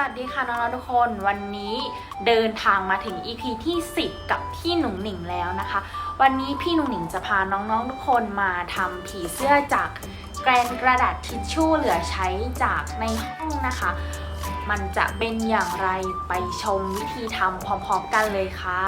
วัสดีค่ะน้องๆทุกคนวันนี้เดินทางมาถึง EP ที่ 10 กับพี่หนุ่งหนิงแล้วนะคะ วันนี้พี่หนุ่งหนิงจะพาน้องๆทุกคนมาทำผีเสื้อจากแกรนกระดาษทิชชู่เหลือใช้จากในห้องนะคะ มันจะเป็นอย่างไรไปชมวิธีทำพร้อมๆกันเลยค่ะ